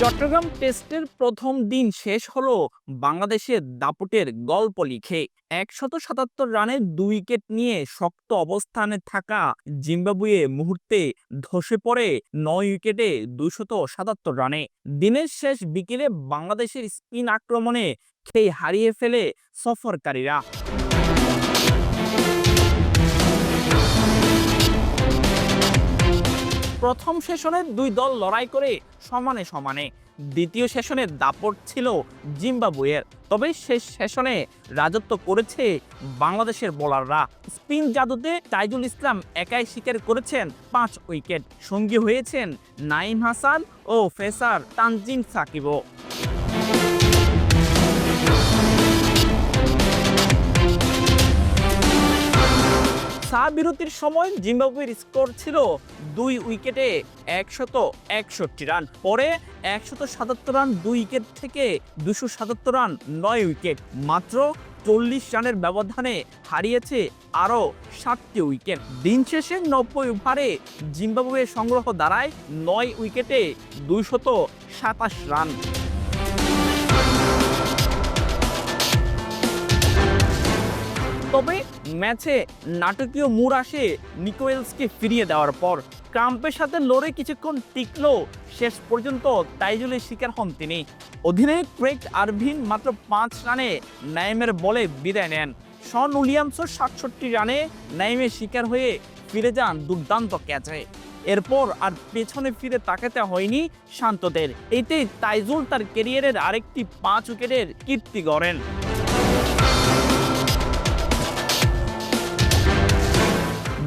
চট্টগ্রাম টেস্টের প্রথম দিন শেষ হলো বাংলাদেশের দাপটের গল্প লিখে। একশত সাতাত্তর রানের দুই উইকেট নিয়ে শক্ত অবস্থানে থাকা জিম্বাবুয়ে মুহূর্তে ধসে পড়ে নয় উইকেটে দুশত সাতাত্তর রানে। দিনের শেষ বিকেলে বাংলাদেশের স্পিন আক্রমণে খেই হারিয়ে ফেলে সফরকারীরা। প্রথম সেশনে দুই দল লড়াই করে সমানে সমানে। দ্বিতীয় সেশনে দাপট ছিল জিম্বাবুয়ের। তবে শেষ সেশনে রাজত্ব করেছে বাংলাদেশের বোলাররা। স্পিন জাদুতে তাইজুল ইসলাম একাই শিকার করেছেন পাঁচ উইকেট। সঙ্গী হয়েছেন নাইম হাসান ও ফেসার তানজিন সাকিবও। বিরতির সময় জিম্বাবুয়ের স্কোর ছিল দুই উইকেটে একশত একষট্টি রান। পরে একশত সাতাত্তর রান, দুই উইকেট থেকে দুশো সাতাত্তর রান, নয় উইকেট। মাত্র চল্লিশ রানের ব্যবধানে হারিয়েছে আরও সাতটি উইকেট। দিন শেষে নব্বই ওভারে জিম্বাবুয়ের সংগ্রহ দাঁড়ায় নয় উইকেটে দুইশত সাতাশ রান। তবে ম্যাচে নাটকীয় মুর আসে নিকোয়েলসকে ফিরিয়ে দেওয়ার পর। ক্রাম্পের সাথে লড়ে কিছুক্ষণ টিকলেও শেষ পর্যন্ত তাইজুলের শিকার হন তিনি। অধিনায়ক ক্রেক আরভিন মাত্র পাঁচ রানে নাইমের বলে বিদায় নেন। শন উইলিয়ামসও সাতষট্টি রানে নাইমের শিকার হয়ে ফিরে যান দুর্দান্ত ক্যাচে। এরপর আর পেছনে ফিরে তাকাতে হয়নি শান্তদের। এতেই তাইজুল তার কেরিয়ারের আরেকটি পাঁচ উইকেটের কীর্তি গড়েন।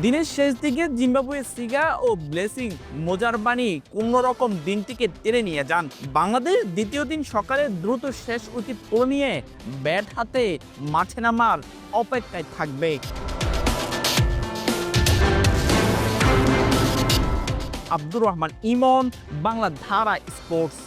দিনের শেষ দিকে জিম্বাবুয়ে সিগা ও ব্লেসিং মোজারবানি কোনো রকম দিনটিকে টেনে নিয়ে যান। বাংলাদেশ দ্বিতীয় দিন সকালে দ্রুত শেষ উচিত তুলে নিয়ে ব্যাট হাতে মাঠে নামার অপেক্ষায় থাকবে। আব্দুর রহমান, ইমন, বাংলা ধারা স্পোর্টস।